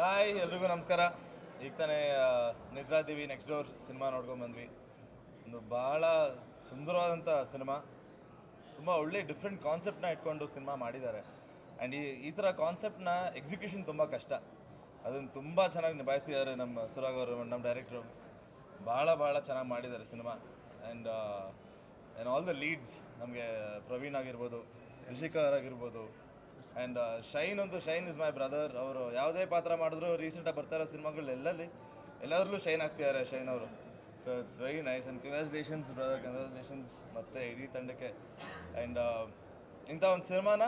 Hi, ಎಲ್ರಿಗೂ ನಮಸ್ಕಾರ. ಈಗ ತಾನೇ ನಿದ್ರಾದೇವಿ ನೆಕ್ಸ್ಟ್ ಡೋರ್ ಸಿನಿಮಾ ನೋಡ್ಕೊಂಡು ಬಂದ್ವಿ. ಒಂದು ಭಾಳ ಸುಂದರವಾದಂಥ ಸಿನಿಮಾ ತುಂಬ ಒಳ್ಳೆ ಡಿಫ್ರೆಂಟ್ ಕಾನ್ಸೆಪ್ಟ್ನ ಇಟ್ಕೊಂಡು ಸಿನಿಮಾ ಮಾಡಿದ್ದಾರೆ. ಆ್ಯಂಡ್ ಈ ಈ ಥರ ಕಾನ್ಸೆಪ್ಟ್ನ ಎಕ್ಸಿಕ್ಯೂಷನ್ ತುಂಬ ಕಷ್ಟ. ಅದನ್ನು ತುಂಬ ಚೆನ್ನಾಗಿ ನಿಭಾಯಿಸಿದ್ದಾರೆ ನಮ್ಮ ಸುರಾಗ್ ಅವರು, ನಮ್ಮ ಡೈರೆಕ್ಟ್ರು ಭಾಳ ಭಾಳ ಚೆನ್ನಾಗಿ ಮಾಡಿದ್ದಾರೆ cinema and and all the leads ನಮಗೆ ಪ್ರವೀಣ್ ಆಗಿರ್ಬೋದು, ರಿಷಿಕಾ ಆಗಿರ್ಬೋದು ಆ್ಯಂಡ್ ಶೈನ್ ಒಂದು ಶೈನ್ ಇಸ್ ಮೈ ಬ್ರದರ್ ಅವರು ಯಾವುದೇ ಪಾತ್ರ ಮಾಡಿದ್ರು ರೀಸೆಂಟಾಗಿ ಬರ್ತಾ ಇರೋ ಸಿನಿಮಾಗಳು ಎಲ್ಲಲ್ಲಿ ಎಲ್ಲರಲ್ಲೂ ಶೈನ್ ಆಗ್ತಿದ್ದಾರೆ ಶೈನ್ ಅವರು. So it's very nice and congratulations brother congratulations ಮತ್ತು ಇಡೀ ತಂಡಕ್ಕೆ. ಆ್ಯಂಡ್ ಇಂಥ ಒಂದು ಸಿನಿಮಾನ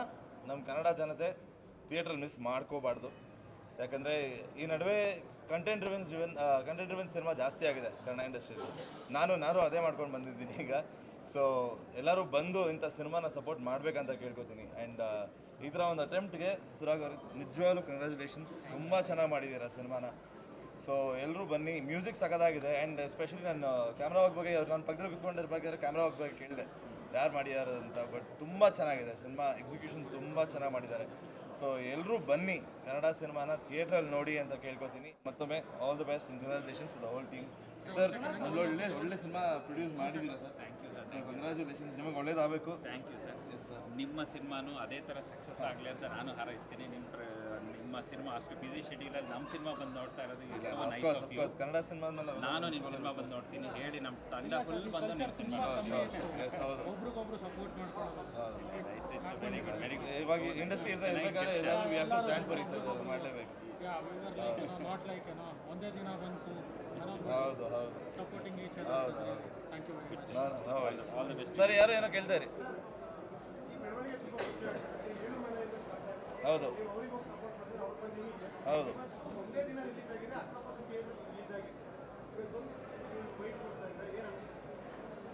ನಮ್ಮ ಕನ್ನಡ ಜನತೆ ಥಿಯೇಟ್ರಲ್ಲಿ ಮಿಸ್ ಮಾಡ್ಕೋಬಾರ್ದು. ಯಾಕಂದರೆ ಈ ನಡುವೆ ಕಂಟೆಂಟ್ ರಿವೆನ್ಸ್ ಡ್ರಿವನ್ ಕಂಟೆಂಟ್ ರಿವೆನ್ಸ್ ಸಿನಿಮಾ ಜಾಸ್ತಿ ಆಗಿದೆ ಕನ್ನಡ ಇಂಡಸ್ಟ್ರಿಯಲ್ಲಿ ನಾನು ನಾನು ಅದೇ ಮಾಡ್ಕೊಂಡು ಬಂದಿದ್ದೀನಿ ಈಗ. ಸೊ ಎಲ್ಲರೂ ಬಂದು ಇಂಥ ಸಿನಿಮಾನ ಸಪೋರ್ಟ್ ಮಾಡಬೇಕಂತ ಕೇಳ್ಕೊತೀನಿ. ಆ್ಯಂಡ್ ಈ ಥರ ಒಂದು ಅಟೆಂಪ್ಟ್ಗೆ ಸುರಾಗ್ ಅವ್ರಿಗೆ ನಿಜವಾಗ್ಲೂ ಕಂಗ್ರ್ಯಾಚುಲೇಷನ್ಸ್ ತುಂಬ ಚೆನ್ನಾಗಿ ಮಾಡಿದ್ದೀರಾ ಸಿನಿಮಾನ. ಸೊ ಎಲ್ಲರೂ ಬನ್ನಿ ಮ್ಯೂಸಿಕ್ ಸಕದಾಗಿದೆ ಆ್ಯಂಡ್ ಎಸ್ಪೆಷಲಿ ನಾನು ಕ್ಯಾಮ್ರಾ ಬಗ್ಗೆ ನನ್ನ ಪಕ್ಕದಲ್ಲಿ ಕುತ್ಕೊಂಡಿರ್ಬೇಕಾದ್ರೆ ಕ್ಯಾಮ್ರಾ ಬಗ್ಗೆ ಕೇಳಿದೆ. ಯಾರು ಮಾಡ್ಯಾರ ಅಂತ ಬಟ್ ತುಂಬ ಚೆನ್ನಾಗಿದೆ ಸಿನಿಮಾ ಎಕ್ಸಿಕ್ಯೂಷನ್ ತುಂಬ ಚೆನ್ನಾಗಿ ಮಾಡಿದ್ದಾರೆ. ಸೊ ಎಲ್ಲರೂ ಬನ್ನಿ, ಕನ್ನಡ ಸಿನಿಮಾನ ಥಿಯೇಟ್ರಲ್ಲಿ ನೋಡಿ ಅಂತ ಕೇಳ್ಕೊತೀನಿ. ಮತ್ತೊಮ್ಮೆ all the best congratulations the whole team sir ಒಳ್ಳೆ ಒಳ್ಳೆ ಸಿನಿಮಾ ಪ್ರೊಡ್ಯೂಸ್ ಮಾಡಿದ್ದೀರಾ sir? Thank you sir congratulations ನಿಮಗೆ ಒಳ್ಳೇದಾಗಬೇಕು. Thank you sir yes sir ನಿಮ್ಮ ಸಿನಿಮಾನು ಅದೇ ಥರ ಸಕ್ಸಸ್ ಆಗಲಿ ಅಂತ ನಾನು ಹಾರೈಸ್ತೀನಿ. ನಿಮ್ಮ ಪ್ರ ನಿಮ್ಮ ಸಿನಿಮಾ ಅಷ್ಟು ಬ್ಯುಸಿ ಶೆಡ್ಯೂಲಲ್ಲಿ ನಮ್ಮ ಸಿನಿಮಾ ಬಂದು ನೋಡ್ತಾ ಇರೋದು is so nice of you Kannada cinema ನಾನು ನಿಮ್ಮ ಸಿನಿಮಾ ಬಂದು ನೋಡ್ತೀನಿ. ಹೇಳಿ ನಮ್ಮ ತಂಡ ಫುಲ್ ಬಂದು ನಿಮ್ಮ ಸಿನಿಮಾ ಒಬ್ರಿಗೊಬ್ರು ಸಪೋರ್ಟ್ ಗುಡ್ ಇವಾಗ ಇಂಡಸ್ಟ್ರಿ ಇರ್ತಾ ಇರ್ಬೇಕಾದ್ರೆ ಎಲ್ಲರೂ we have to stand for each other ಮಾಡಲೇಬೇಕು. ಯಾ ವಿವರ್ ಲೈಕ್ ಏನೋ ನಾಟ್ ಲೈಕ್ ಏನೋ ಒಂದೇ ದಿನ ಬಂತು ಹೌದು ಹೌದು. ಸಪೋರ್ಟಿಂಗ್ ಈಚ್ ಹೌದು ಹೌದು. Thank you very much all the best sir ಯಾರೋ ಏನೋ ಕೇಳ್ತಾ ಇರಿ. ಹೌದು. ಹೌದು.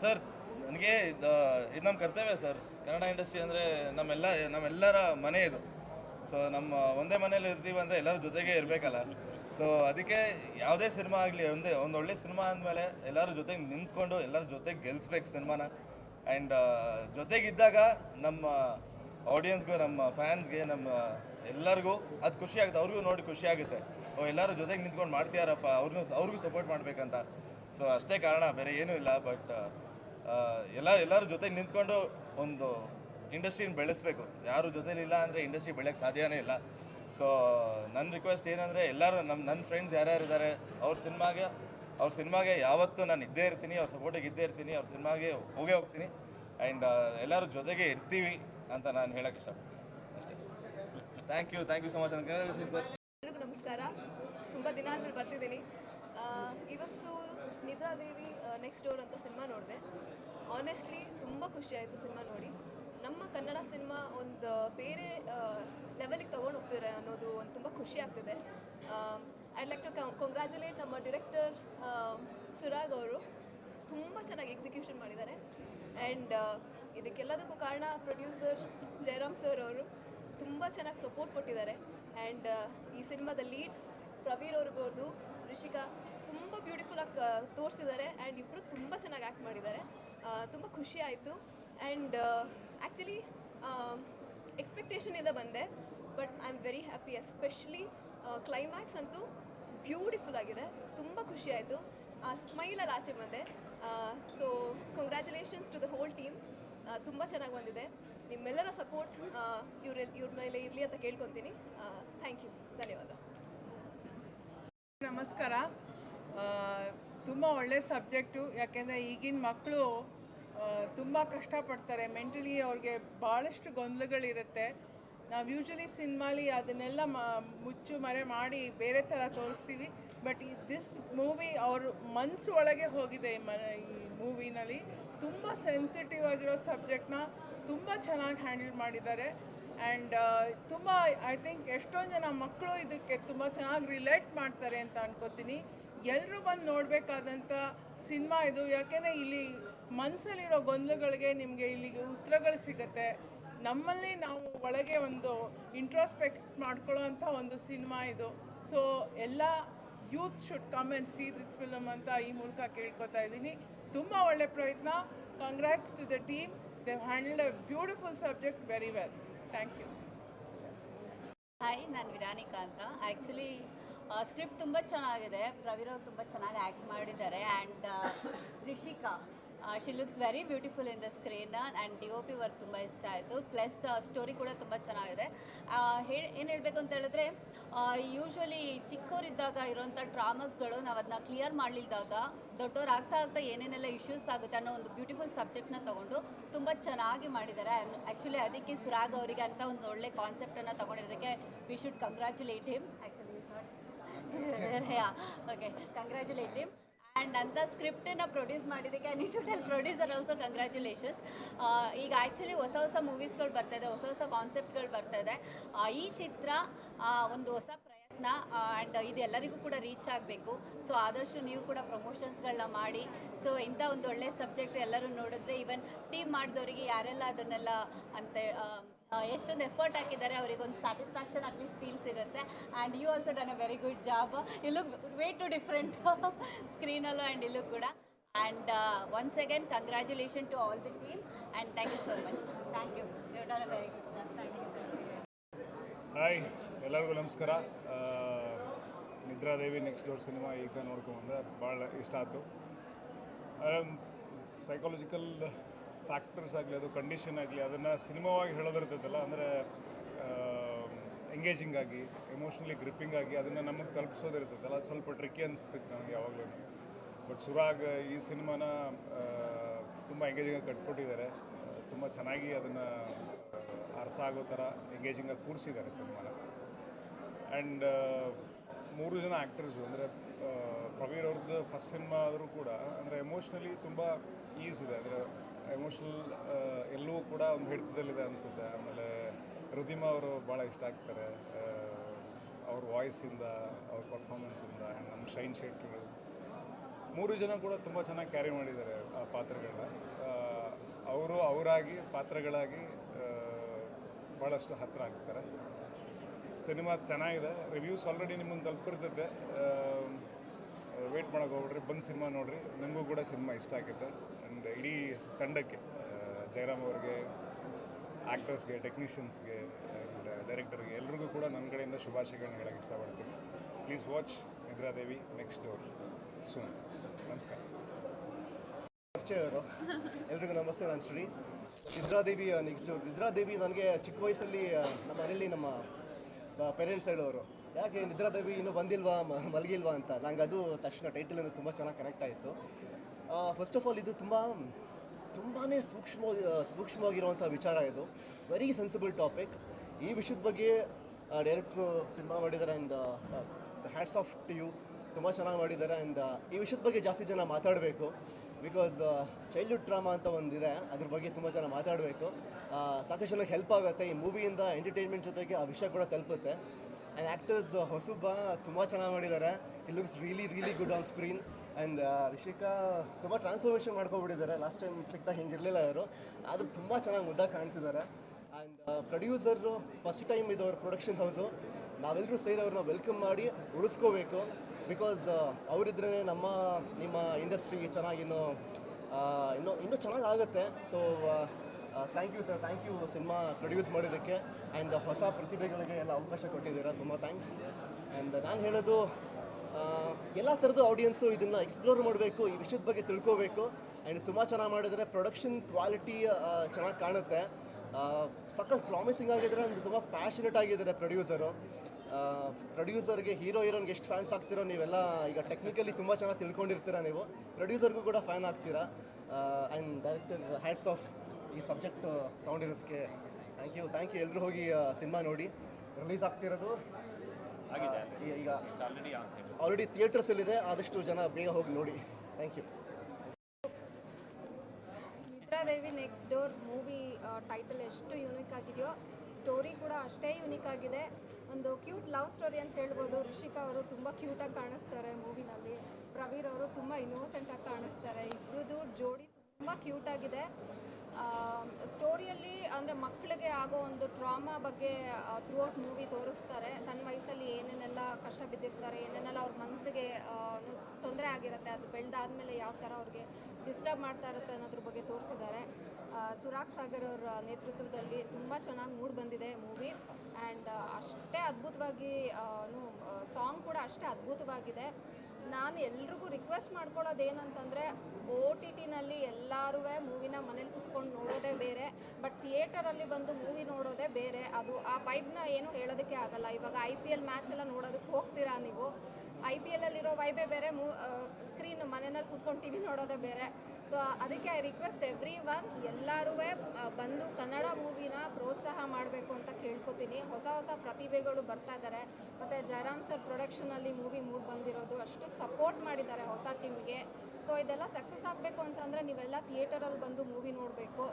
ಸರ್ ನನಗೆ ಇದು ಇದು ನಮ್ಮ ಕರ್ತವ್ಯ ಸರ್. ಕನ್ನಡ ಇಂಡಸ್ಟ್ರಿ ಅಂದರೆ ನಮ್ಮೆಲ್ಲ ನಮ್ಮೆಲ್ಲರ ಮನೆ ಇದು. ಸೊ ನಮ್ಮ ಒಂದೇ ಮನೇಲಿ ಇರ್ತೀವಿ ಅಂದರೆ ಎಲ್ಲರ ಜೊತೆಗೆ ಇರಬೇಕಲ್ಲ. ಸೊ ಅದಕ್ಕೆ ಯಾವುದೇ ಸಿನಿಮಾ ಆಗಲಿ, ಒಂದೇ, ಒಂದು ಒಳ್ಳೆ ಸಿನಿಮಾ ಅಂದಮೇಲೆ ಎಲ್ಲರ ಜೊತೆಗೆ ನಿಂತ್ಕೊಂಡು, ಎಲ್ಲರ ಜೊತೆಗೆ ಗೆಲ್ಲಿಸ್ಬೇಕು ಸಿನಿಮಾನ. ಆ್ಯಂಡ್ ಜೊತೆಗಿದ್ದಾಗ ನಮ್ಮ ಆಡಿಯನ್ಸ್ಗೂ ನಮ್ಮ ಫ್ಯಾನ್ಸ್ಗೆ ನಮ್ಮ ಎಲ್ಲರಿಗೂ ಅದು ಖುಷಿ ಆಗುತ್ತೆ. ಅವ್ರಿಗೂ ನೋಡಿ ಖುಷಿ ಆಗುತ್ತೆ. ಓ, ಎಲ್ಲರೂ ಜೊತೆಗೆ ನಿಂತ್ಕೊಂಡು ಮಾಡ್ತೀಯಾರಪ್ಪ ಅವ್ರಿಗೂ ಅವ್ರಿಗೂ ಸಪೋರ್ಟ್ ಮಾಡಬೇಕಂತ. ಸೊ ಅಷ್ಟೇ ಕಾರಣ, ಬೇರೆ ಏನೂ ಇಲ್ಲ. ಬಟ್ ಎಲ್ಲ, ಎಲ್ಲರ ಜೊತೆಗೆ ನಿಂತ್ಕೊಂಡು ಒಂದು ಇಂಡಸ್ಟ್ರಿನ ಬೆಳೆಸಬೇಕು. ಯಾರು ಜೊತೆಲಿ ಇಲ್ಲ ಅಂದರೆ ಇಂಡಸ್ಟ್ರಿ ಬೆಳೆಯೋಕ್ಕೆ ಸಾಧ್ಯನೇ ಇಲ್ಲ. ಸೊ ನನ್ನ ರಿಕ್ವೆಸ್ಟ್ ಏನಂದರೆ ಎಲ್ಲರೂ ನಮ್ಮ ನನ್ನ ಫ್ರೆಂಡ್ಸ್ ಯಾರ್ಯಾರು ಇದ್ದಾರೆ ಅವ್ರ ಸಿನಿಮಾಗೆ ಅವ್ರ ಸಿನಿಮಾಗೆ ಯಾವತ್ತೂ ನಾನು ಇದ್ದೇ ಇರ್ತೀನಿ, ಅವ್ರ ಸಪೋರ್ಟಿಗೆ ಇದ್ದೇ ಇರ್ತೀನಿ, ಅವ್ರ ಸಿನಿಮಾಗೆ ಹೋಗೇ ಹೋಗ್ತೀನಿ. ಆ್ಯಂಡ್ ಎಲ್ಲರೂ ಜೊತೆಗೆ ಇರ್ತೀವಿ ಅಂತ ನಾನು ಹೇಳೋಕ್ಕೆ ಇಷ್ಟಪಡ್ತೀನಿ. ಅಷ್ಟೇ. Thank you thank you so much congratulation sir. ಎಲ್ರಿಗೂ ನಮಸ್ಕಾರ. ತುಂಬ ದಿನ ಆದ್ಮೇಲೆ ಬರ್ತಿದ್ದೀನಿ. ಇವತ್ತು ನಿದ್ರಾದೇವಿ ನೆಕ್ಸ್ಟ್ ಡೋರ್ ಅಂತ ಸಿನಿಮಾ ನೋಡಿದೆ. ಆನೆಸ್ಟ್ಲಿ ತುಂಬ ಖುಷಿ ಆಯಿತು ಸಿನಿಮಾ ನೋಡಿ. ನಮ್ಮ ಕನ್ನಡ ಸಿನಿಮಾ ಒಂದು ಬೇರೆ ಲೆವೆಲಿಗೆ ತೊಗೊಂಡು ಹೋಗ್ತಿದ್ದಾರೆ ಅನ್ನೋದು ಒಂದು ತುಂಬ ಖುಷಿ ಆಗ್ತಿದೆ. ಐ ಲೈಕ್ ಟು ಕಂಗ್ರ್ಯಾಚುಲೇಟ್ ನಮ್ಮ ಡಿರೆಕ್ಟರ್ ಸುರಾಗ್ ಅವರು. ತುಂಬ ಚೆನ್ನಾಗಿ ಎಕ್ಸಿಕ್ಯೂಷನ್ ಮಾಡಿದ್ದಾರೆ. ಆ್ಯಂಡ್ ಇದಕ್ಕೆಲ್ಲದಕ್ಕೂ ಕಾರಣ ಪ್ರೊಡ್ಯೂಸರ್ ಜಯರಾಮ್ ಸರ್ ಅವರು. ತುಂಬ ಚೆನ್ನಾಗಿ ಸಪೋರ್ಟ್ ಕೊಟ್ಟಿದ್ದಾರೆ. ಆ್ಯಂಡ್ ಈ ಸಿನಿಮಾದ ಲೀಡ್ಸ್ ಪ್ರವೀರ್ ಅವ್ರಿರ್ಬೋದು ರಿಷಿಕಾ ತುಂಬ ಬ್ಯೂಟಿಫುಲ್ಲಾಗಿ ತೋರಿಸಿದ್ದಾರೆ. ಆ್ಯಂಡ್ ಇಬ್ಬರು ತುಂಬ ಚೆನ್ನಾಗಿ ಆ್ಯಕ್ಟ್ ಮಾಡಿದ್ದಾರೆ. ತುಂಬ ಖುಷಿ ಆಯಿತು. ಆ್ಯಂಡ್ ಆ್ಯಕ್ಚುಲಿ ಎಕ್ಸ್ಪೆಕ್ಟೇಷನಿಂದ ಬಂದೆ but I am very happy especially climax ಅಂತೂ ಬ್ಯೂಟಿಫುಲ್ ಆಗಿದೆ. ತುಂಬ ಖುಷಿ ಆಯಿತು. ಆ ಸ್ಮೈಲಲ್ಲಿ ಆಚೆ ಬಂದೆ. So congratulations to the whole team ತುಂಬ ಚೆನ್ನಾಗಿ ಬಂದಿದೆ. ನಿಮ್ಮೆಲ್ಲರ ಸಪೋರ್ಟ್ ಇವ್ರ ಇವ್ರ ಮೇಲೆ ಇರಲಿ ಅಂತ ಕೇಳ್ಕೊತೀನಿ. ಥ್ಯಾಂಕ್ ಯು ಧನ್ಯವಾದ. ನಮಸ್ಕಾರ. ತುಂಬ ಒಳ್ಳೆ ಸಬ್ಜೆಕ್ಟು ಯಾಕೆಂದರೆ ಈಗಿನ ಮಕ್ಕಳು ತುಂಬ ಕಷ್ಟಪಡ್ತಾರೆ. ಮೆಂಟಲಿ ಅವ್ರಿಗೆ ಭಾಳಷ್ಟು ಗೊಂದಲಗಳಿರುತ್ತೆ. ನಾವು ಯೂಶ್ವಲಿ ಸಿನಿಮಾಲಿ ಅದನ್ನೆಲ್ಲ ಮ, ಮುಚ್ಚು ಮರೆ ಮಾಡಿ ಬೇರೆ ಥರ ತೋರಿಸ್ತೀವಿ. ಬಟ್ ಈ ದಿಸ್ ಮೂವಿ ಅವ್ರ ಮನಸ್ಸು ಒಳಗೆ ಹೋಗಿದೆ ಈ ಮ ಈ ಮೂವಿನಲ್ಲಿ. ತುಂಬ ಸೆನ್ಸಿಟಿವ್ ಆಗಿರೋ ಸಬ್ಜೆಕ್ಟ್ನ ತುಂಬ ಚೆನ್ನಾಗಿ ಹ್ಯಾಂಡಲ್ ಮಾಡಿದ್ದಾರೆ. ಆ್ಯಂಡ್ ತುಂಬ ಐ ಥಿಂಕ್ ಎಷ್ಟೊಂದು ಜನ ಮಕ್ಕಳು ಇದಕ್ಕೆ ತುಂಬ ಚೆನ್ನಾಗಿ ರಿಲೇಟ್ ಮಾಡ್ತಾರೆ ಅಂತ ಅನ್ಕೋತೀನಿ. ಎಲ್ಲರೂ ಬಂದು ನೋಡಬೇಕಾದಂಥ ಸಿನಿಮಾ ಇದು. ಯಾಕೆಂದರೆ ಇಲ್ಲಿ ಮನಸ್ಸಲ್ಲಿರೋ ಗೊಂದಲಗಳಿಗೆ ನಿಮಗೆ ಇಲ್ಲಿಗೆ ಉತ್ತರಗಳು ಸಿಗುತ್ತೆ. ನಮ್ಮಲ್ಲಿ ನಾವು ಒಳಗೆ ಒಂದು ಇಂಟ್ರೋಸ್ಪೆಕ್ಟ್ ಮಾಡ್ಕೊಳ್ಳೋ ಅಂಥ ಒಂದು ಸಿನಿಮಾ ಇದು. ಸೊ ಎಲ್ಲ youth should come and see this film ಅಂತ ಈ ಮೂಲಕ ಕೇಳ್ಕೊತಾ ಇದ್ದೀನಿ. ತುಂಬ ಒಳ್ಳೆ ಪ್ರಯತ್ನ. Congrats to the team they handled a beautiful subject very well thank you hi ನಾನು ವಿರಾನಿಕಾ ಅಂತ. ಆ್ಯಕ್ಚುಲಿ ಸ್ಕ್ರಿಪ್ಟ್ ತುಂಬ ಚೆನ್ನಾಗಿದೆ. ಪ್ರವೀರ್ ಅವರು ತುಂಬ ಚೆನ್ನಾಗಿ ಆ್ಯಕ್ಟ್ ಮಾಡಿದ್ದಾರೆ. And Rishika. She looks very beautiful in the screen and D O P work ತುಂಬ ಇಷ್ಟ ಆಯಿತು. ಪ್ಲಸ್ ಸ್ಟೋರಿ ಕೂಡ ತುಂಬ ಚೆನ್ನಾಗಿದೆ. ಹೇಳಿ ಏನು ಹೇಳಬೇಕು ಅಂತ ಹೇಳಿದ್ರೆ ಯೂಶ್ವಲಿ ಚಿಕ್ಕವರಿದ್ದಾಗ ಇರೋಂಥ ಡ್ರಾಮಾಸ್ಗಳು ನಾವು ಅದನ್ನ ಕ್ಲಿಯರ್ ಮಾಡಲಿಲ್ದಾಗ ದೊಡ್ಡವ್ರು ಆಗ್ತಾ ಆಗ್ತಾ ಏನೇನೆಲ್ಲ ಇಶ್ಯೂಸ್ ಆಗುತ್ತೆ ಅನ್ನೋ ಒಂದು ಬ್ಯೂಟಿಫುಲ್ ಸಬ್ಜೆಕ್ಟ್ನ ತಗೊಂಡು ತುಂಬ ಚೆನ್ನಾಗಿ ಮಾಡಿದ್ದಾರೆ. ಆ್ಯಕ್ಚುಲಿ ಅದಕ್ಕೆ ಸುರಾಗ್ ಅವರಿಗೆ ಅಂತ ಒಂದು ಒಳ್ಳೆ ಕಾನ್ಸೆಪ್ಟನ್ನು ತೊಗೊಂಡಿರೋದಕ್ಕೆ we should congratulate him actually okay congratulate him and ಅಂಥ ಸ್ಕ್ರಿಪ್ಟನ್ನು ಪ್ರೊಡ್ಯೂಸ್ ಮಾಡಿದ್ದಕ್ಕೆ need to tell producer also congratulations ಈಗ ಆ್ಯಕ್ಚುಲಿ ಹೊಸ ಹೊಸ ಮೂವೀಸ್ಗಳು ಬರ್ತಾಯಿದೆ ಹೊಸ ಹೊಸ ಕಾನ್ಸೆಪ್ಟ್ಗಳು ಬರ್ತಾಯಿದೆ ಈ ಚಿತ್ರ ಒಂದು ಹೊಸ ಪ್ರಯತ್ನ ಆ್ಯಂಡ್ ಇದು ಎಲ್ಲರಿಗೂ ಕೂಡ ರೀಚ್ ಆಗಬೇಕು. ಸೊ ಆದಷ್ಟು ನೀವು ಕೂಡ ಪ್ರಮೋಷನ್ಸ್ಗಳನ್ನ ಮಾಡಿ. ಸೊ ಇಂಥ ಒಂದು ಒಳ್ಳೆ ಸಬ್ಜೆಕ್ಟ್ ಎಲ್ಲರೂ ನೋಡಿದ್ರೆ ಈವನ್ ಟೀಮ್ ಮಾಡಿದವರಿಗೆ ಯಾರೆಲ್ಲ ಅದನ್ನೆಲ್ಲ ಅಂತ ಎಷ್ಟೊಂದು ಎಫರ್ಟ್ ಹಾಕಿದ್ದಾರೆ ಅವರಿಗೆ ಒಂದು ಸ್ಯಾಟಿಸ್ಫ್ಯಾಕ್ಷನ್ ಅಟ್ಲೀಸ್ಟ್ ಫೀಲ್ ಸಿಗುತ್ತೆ. And you also done a very good job look way to different ಸ್ಕ್ರೀನಲ್ಲೂ and ಇಲ್ಲೂ ಕೂಡ. And once again congratulation to all the team and thank you so much thank you you done a very good job thank you hi ಎಲ್ಲರಿಗೂ ನಮಸ್ಕಾರ. ನಿದ್ರಾದೇವಿ next door cinema ಈಗ ನೋಡ್ಕೊಂಬಂದ್ರೆ ಭಾಳ ಇಷ್ಟ ಆಯಿತು. Psychological factors ಆಗಲಿ, ಅದು ಕಂಡೀಷನ್ ಆಗಲಿ, ಅದನ್ನು ಸಿನಿಮಾವಾಗಿ ಹೇಳೋದಿರ್ತೈತಲ್ಲ, ಅಂದರೆ ಎಂಗೇಜಿಂಗ್ ಆಗಿ ಎಮೋಷ್ನಲಿ ಗ್ರಿಪ್ಪಿಂಗ್ ಆಗಿ ಅದನ್ನು ನಮಗೆ ತಲುಪಿಸೋದಿರ್ತೈತಲ್ಲ, ಅದು ಸ್ವಲ್ಪ ಟ್ರಿಕ್ಕಿ ಅನಿಸ್ತಿತ್ತು ನನಗೆ ಯಾವಾಗಲೂ. ಬಟ್ ಸುರಾಗ್ ಈ ಸಿನಿಮಾನ ತುಂಬ ಎಂಗೇಜಿಂಗಾಗಿ ಕಟ್ಕೊಟ್ಟಿದ್ದಾರೆ. ತುಂಬ ಚೆನ್ನಾಗಿ ಅದನ್ನು ಅರ್ಥ ಆಗೋ ಥರ ಎಂಗೇಜಿಂಗಾಗಿ ಕೂರಿಸಿದ್ದಾರೆ ಸಿನಿಮಾನ. ಆ್ಯಂಡ್ ಮೂರು ಜನ ಆ್ಯಕ್ಟರ್ಸು ಅಂದರೆ ಪ್ರವೀರ್ ಅವ್ರದ್ದು ಫಸ್ಟ್ ಸಿನಿಮಾ ಆದರೂ ಕೂಡ, ಅಂದರೆ ಎಮೋಷ್ನಲಿ ತುಂಬ ಈಸ್ ಇದೆ. ಅಂದರೆ ಎಮೋಷ್ನಲ್ ಎಲ್ಲವೂ ಕೂಡ ಒಂದು ಹಿಡಿತದಲ್ಲಿದೆ ಅನಿಸುತ್ತೆ. ಆಮೇಲೆ ರುದಿಮಾ ಅವರು ಭಾಳ ಇಷ್ಟ ಆಗ್ತಾರೆ. ಅವ್ರ ವಾಯ್ಸಿಂದ ಅವ್ರ ಪರ್ಫಾರ್ಮೆನ್ಸಿಂದ ಆ್ಯಂಡ್ ನಮ್ಮ ಶೈನ್ ಶೆಟ್ರು ಮೂರು ಜನ ಕೂಡ ತುಂಬ ಚೆನ್ನಾಗಿ ಕ್ಯಾರಿ ಮಾಡಿದ್ದಾರೆ ಆ ಪಾತ್ರಗಳನ್ನ. ಅವರು ಅವರಾಗಿ, ಪಾತ್ರಗಳಾಗಿ ಭಾಳಷ್ಟು ಹತ್ತಿರ ಆಗ್ತಾರೆ. ಸಿನಿಮಾ ಚೆನ್ನಾಗಿದೆ. ರಿವ್ಯೂಸ್ ಆಲ್ರೆಡಿ ನಿಮ್ಮನ್ನು ತಲುಪಿರ್ತೈತೆ. ವೇಟ್ ಮಾಡೋಕೆ ಹೋಗ್ಬಿಡ್ರಿ, ಬಂದು ಸಿನಿಮಾ ನೋಡ್ರಿ. ನನಗೂ ಕೂಡ ಸಿನಿಮಾ ಇಷ್ಟ ಆಗುತ್ತೆ. ಆ್ಯಂಡ್ ಇಡೀ ತಂಡಕ್ಕೆ ಜಯರಾಮ್ ಅವ್ರಿಗೆ ಆ್ಯಕ್ಟರ್ಸ್ಗೆ ಟೆಕ್ನಿಷಿಯನ್ಸ್ಗೆ ಆ್ಯಂಡ್ ಡೈರೆಕ್ಟರ್ಗೆ ಎಲ್ರಿಗೂ ಕೂಡ ನನ್ನ ಕಡೆಯಿಂದ ಶುಭಾಶಯಗಳನ್ನ ಹೇಳೋಕ್ಕೆ ಇಷ್ಟಪಡ್ತೀನಿ. Please watch Nidradevi next door soon ನಮಸ್ಕಾರ. ಎಲ್ರಿಗೂ ನಮಸ್ತೆ, ನಾನು ಶ್ರೀ. ನಿದ್ರಾದೇವಿ ನೆಕ್ಸ್ಟ್ ನಿದ್ರಾದೇವಿ ನನಗೆ ಚಿಕ್ಕ ವಯಸ್ಸಲ್ಲಿ ನಮ್ಮ ಮನೇಲಿ ನಮ್ಮ ಪೇರೆಂಟ್ಸ್ ಹೇಳೋರು. ಯಾಕೆ ನಿದ್ರಾದೇವಿ ಇನ್ನೂ ಬಂದಿಲ್ವಾ ಮಲಗಿಲ್ವಾ ಅಂತ? ನಂಗೆ ಅದು ತಕ್ಷಣ ಟೈಟಲಿಂದ ತುಂಬ ಚೆನ್ನಾಗಿ ಕನೆಕ್ಟ್ ಆಯಿತು. ಫಸ್ಟ್ ಆಫ್ ಆಲ್ ಇದು ತುಂಬ ತುಂಬಾ ಸೂಕ್ಷ್ಮ ಸೂಕ್ಷ್ಮವಾಗಿರುವಂಥ ವಿಚಾರ ಇದು. ವೆರಿ ಸೆನ್ಸಿಬಲ್ ಟಾಪಿಕ್ ಈ ವಿಷಯದ ಬಗ್ಗೆ ಡೈರೆಕ್ಟ್ರು ಸಿನಿಮಾ ಮಾಡಿದ್ದಾರೆ and hats off to you ತುಂಬ ಚೆನ್ನಾಗಿ ಮಾಡಿದ್ದಾರೆ ಆ್ಯಂಡ್ ಈ ವಿಷಯದ ಬಗ್ಗೆ ಜಾಸ್ತಿ ಜನ ಮಾತಾಡಬೇಕು. ಬಿಕಾಸ್ ಚೈಲ್ಡ್ಹುಡ್ ಡ್ರಾಮಾ ಅಂತ ಒಂದಿದೆ. ಅದ್ರ ಬಗ್ಗೆ ತುಂಬ ಜನ ಮಾತಾಡಬೇಕು. ಸಾಕಷ್ಟು ಜನಕ್ಕೆ ಹೆಲ್ಪ್ ಆಗುತ್ತೆ. ಈ ಮೂವಿಯಿಂದ ಎಂಟರ್ಟೈನ್ಮೆಂಟ್ ಜೊತೆಗೆ ಆ ವಿಷಯ ಕೂಡ ತಲುಪುತ್ತೆ. ಆ್ಯಂಡ್ ಆ್ಯಕ್ಟರ್ಸ್ ಹೊಸಬ ತುಂಬ ಚೆನ್ನಾಗಿ ಮಾಡಿದ್ದಾರೆ it looks really really good on screen and Rishika ತುಂಬ ಟ್ರಾನ್ಸ್ಫಾರ್ಮೇಷನ್ ಮಾಡ್ಕೊಬಿಟ್ಟಿದ್ದಾರೆ ಲಾಸ್ಟ್ ಟೈಮ್ ಸಿಕ್ತಾ ಹಿಂಗಿರಲಿಲ್ಲ ಅವರು ಆದರೂ ತುಂಬ ಚೆನ್ನಾಗಿ ಮುದ್ದಾಗಿ ಕಾಣ್ತಿದ್ದಾರೆ ಆ್ಯಂಡ್ ಪ್ರೊಡ್ಯೂಸರು ಫಸ್ಟ್ ಟೈಮ್ ಇದು ಅವ್ರ ಪ್ರೊಡಕ್ಷನ್ ಹೌಸು ನಾವೆಲ್ಲರೂ ಸೇರಿ ಅವ್ರನ್ನ ವೆಲ್ಕಮ್ ಮಾಡಿ ಉಳಿಸ್ಕೋಬೇಕು. ಬಿಕಾಸ್ ಅವರಿದ್ರೇ ನಮ್ಮ ನಿಮ್ಮ ಇಂಡಸ್ಟ್ರಿ ಚೆನ್ನಾಗಿ ಇನ್ನೂ ಆ, ಇನ್ನೂ ಇನ್ನೂ ಚೆನ್ನಾಗಿ ಆಗುತ್ತೆ. So thank you sir thank you cinema produce ಮಾಡಿದ್ದಕ್ಕೆ. ಆ್ಯಂಡ್ ಹೊಸ ಪ್ರತಿಭೆಗಳಿಗೆ ಎಲ್ಲ ಅವಕಾಶ ಕೊಟ್ಟಿದ್ದೀರಾ. ತುಂಬ ಥ್ಯಾಂಕ್ಸ್ ಆ್ಯಂಡ್ ನಾನು ಹೇಳೋದು ಎಲ್ಲ ಥರದ್ದು ಆಡಿಯನ್ಸು ಇದನ್ನು ಎಕ್ಸ್ಪ್ಲೋರ್ ಮಾಡಬೇಕು, ಈ ವಿಷಯದ ಬಗ್ಗೆ ತಿಳ್ಕೋಬೇಕು. ಆ್ಯಂಡ್ ತುಂಬ ಚೆನ್ನಾಗಿ ಮಾಡಿದರೆ ಪ್ರೊಡಕ್ಷನ್ ಕ್ವಾಲಿಟಿ ಚೆನ್ನಾಗಿ ಕಾಣುತ್ತೆ. ಸಖತ್ ಪ್ರಾಮಿಸಿಂಗ್ ಆಗಿದ್ದಾರೆ ಅಂದರೆ ತುಂಬ ಪ್ಯಾಷನೇಟ್ ಆಗಿದ್ದಾರೆ ಪ್ರೊಡ್ಯೂಸರು ಪ್ರೊಡ್ಯೂಸರ್ಗೆ ಹೀರೋ ಹೀರೋನ್ಗೆ ಎಷ್ಟು ಫ್ಯಾನ್ಸ್ ಆಗ್ತೀರೋ ನೀವೆಲ್ಲ ಈಗ ಟೆಕ್ನಿಕಲಿ ತುಂಬ ಚೆನ್ನಾಗಿ ತಿಳ್ಕೊಂಡಿರ್ತೀರ ನೀವು. ಪ್ರೊಡ್ಯೂಸರ್ಗೂ ಕೂಡ ಫ್ಯಾನ್ ಆಗ್ತೀರಾ. ಆ್ಯಂಡ್ ಡೈರೆಕ್ಟರ್ ಹ್ಯಾಟ್ಸ್ ಆಫ್ ಈ ಸಬ್ಜೆಕ್ಟ್ ತೊಗೊಂಡಿರೋದಕ್ಕೆ ಥ್ಯಾಂಕ್ ಯು ಥ್ಯಾಂಕ್ ಯು ಎಲ್ಲರೂ ಹೋಗಿ ಸಿನಿಮಾ ನೋಡಿ. ರಿಲೀಸ್ ಆಗ್ತಿರೋದು ಆಗಿದೆ. ಈಗ ಆಲ್ರೆಡಿ ಥಿಯೇಟರ್ಸ್ ಥಿಯೇಟರ್ಸಲ್ಲಿದೆ ಆದಷ್ಟು ಜನ ಬೇಗ ಹೋಗಿ ನೋಡಿ. Thank you Nidradevi next door movie title ಎಷ್ಟು ಯೂನಿಕ್ ಆಗಿದೆಯೋ ಸ್ಟೋರಿ ಕೂಡ ಅಷ್ಟೇ ಯೂನಿಕ್ ಆಗಿದೆ. ಒಂದು ಕ್ಯೂಟ್ ಲವ್ ಸ್ಟೋರಿ ಅಂತ ಹೇಳ್ಬೋದು. ಋಷಿಕಾ ಅವರು ತುಂಬ ಕ್ಯೂಟಾಗಿ ಕಾಣಿಸ್ತಾರೆ ಮೂವಿನಲ್ಲಿ ಪ್ರವೀರ್ ಅವರು ತುಂಬ ಇನ್ನೋಸೆಂಟಾಗಿ ಕಾಣಿಸ್ತಾರೆ. ಇಬ್ಬರದು ಜೋಡಿ ತುಂಬ ಕ್ಯೂಟಾಗಿದೆ ಸ್ಟೋರಿಯಲ್ಲಿ ಅಂದರೆ ಮಕ್ಕಳಿಗೆ ಆಗೋ ಒಂದು ಡ್ರಾಮಾ ಬಗ್ಗೆ ಥ್ರೂ ಔಟ್ ಮೂವಿ ತೋರಿಸ್ತಾರೆ. ಸಣ್ಣ ವಯಸ್ಸಲ್ಲಿ ಏನೇನೆಲ್ಲ ಕಷ್ಟ ಬಿದ್ದಿರ್ತಾರೆ, ಏನೇನೆಲ್ಲ ಅವ್ರ ಮನಸ್ಸಿಗೆ ತೊಂದರೆ ಆಗಿರುತ್ತೆ, ಅದು ಬೆಳೆದಾದ್ಮೇಲೆ ಯಾವ ಥರ ಅವ್ರಿಗೆ ಡಿಸ್ಟರ್ಬ್ ಮಾಡ್ತಾ ಇರುತ್ತೆ ಅನ್ನೋದ್ರ ಬಗ್ಗೆ ತೋರಿಸಿದ್ದಾರೆ. ಸುರಾಗ್ ಸಾಗರ್ ಅವರ ನೇತೃತ್ವದಲ್ಲಿ ತುಂಬ ಚೆನ್ನಾಗಿ ಮೂಡ್ ಬಂದಿದೆ ಮೂವಿ ಆ್ಯಂಡ್ ಅಷ್ಟೇ ಅದ್ಭುತವಾಗಿ ಸಾಂಗ್ ಕೂಡ ಅಷ್ಟೇ ಅದ್ಭುತವಾಗಿದೆ. ನಾನು ಎಲ್ರಿಗೂ ರಿಕ್ವೆಸ್ಟ್ ಮಾಡ್ಕೊಳ್ಳೋದು ಏನಂತಂದರೆ ಓ ಟಿ ಟಿನಲ್ಲಿ ಎಲ್ಲರೂ ಮೂವಿನ ಮನೇಲಿ ಕುತ್ಕೊಂಡು ನೋಡೋದೇ ಬೇರೆ ಬಟ್ ಥಿಯೇಟರಲ್ಲಿ ಬಂದು ಮೂವಿ ನೋಡೋದೇ ಬೇರೆ. ಅದು ಆ ವೈಬ್ನ ಏನು ಹೇಳೋದಕ್ಕೆ ಆಗಲ್ಲ. ಇವಾಗ ಐ ಪಿ ಎಲ್ ಮ್ಯಾಚ್ ಎಲ್ಲ ನೋಡೋದಕ್ಕೆ ಹೋಗ್ತೀರಾ ನೀವು? ಐ ಪಿ ಎಲ್ಲಲ್ಲಿರೋ ವೈಬೇ ಬೇರೆ ಮೂ ಸ್ಕ್ರೀನ್ ಮನೆಯಲ್ಲಿ ಕೂತ್ಕೊಂಡು ಟಿ ವಿ ನೋಡೋದೇ ಬೇರೆ. ಸೊ ಅದಕ್ಕೆ ಐ ರಿಕ್ವೆಸ್ಟ್ ಎವ್ರಿ ಒನ್ ಎಲ್ಲರೂ ಬಂದು ಕನ್ನಡ ಮೂವಿನ ಪ್ರೋತ್ಸಾಹ ಮಾಡಬೇಕು ಅಂತ ಕೇಳ್ಕೊತೀನಿ. ಹೊಸ ಹೊಸ ಪ್ರತಿಭೆಗಳು ಬರ್ತಾ ಇದ್ದಾರೆ ಮತ್ತು ಜಯರಾಮ್ ಸರ್ ಪ್ರೊಡಕ್ಷನಲ್ಲಿ ಮೂವಿ ಮೂಡ್ ಬಂದಿರೋದು, ಅಷ್ಟು ಸಪೋರ್ಟ್ ಮಾಡಿದ್ದಾರೆ ಹೊಸ ಟೀಮ್ಗೆ ಸೊ ಇದೆಲ್ಲ ಸಕ್ಸಸ್ ಆಗಬೇಕು ಅಂತಂದರೆ ನೀವೆಲ್ಲ ಥಿಯೇಟರಲ್ಲಿ ಬಂದು ಮೂವಿ ನೋಡಬೇಕು.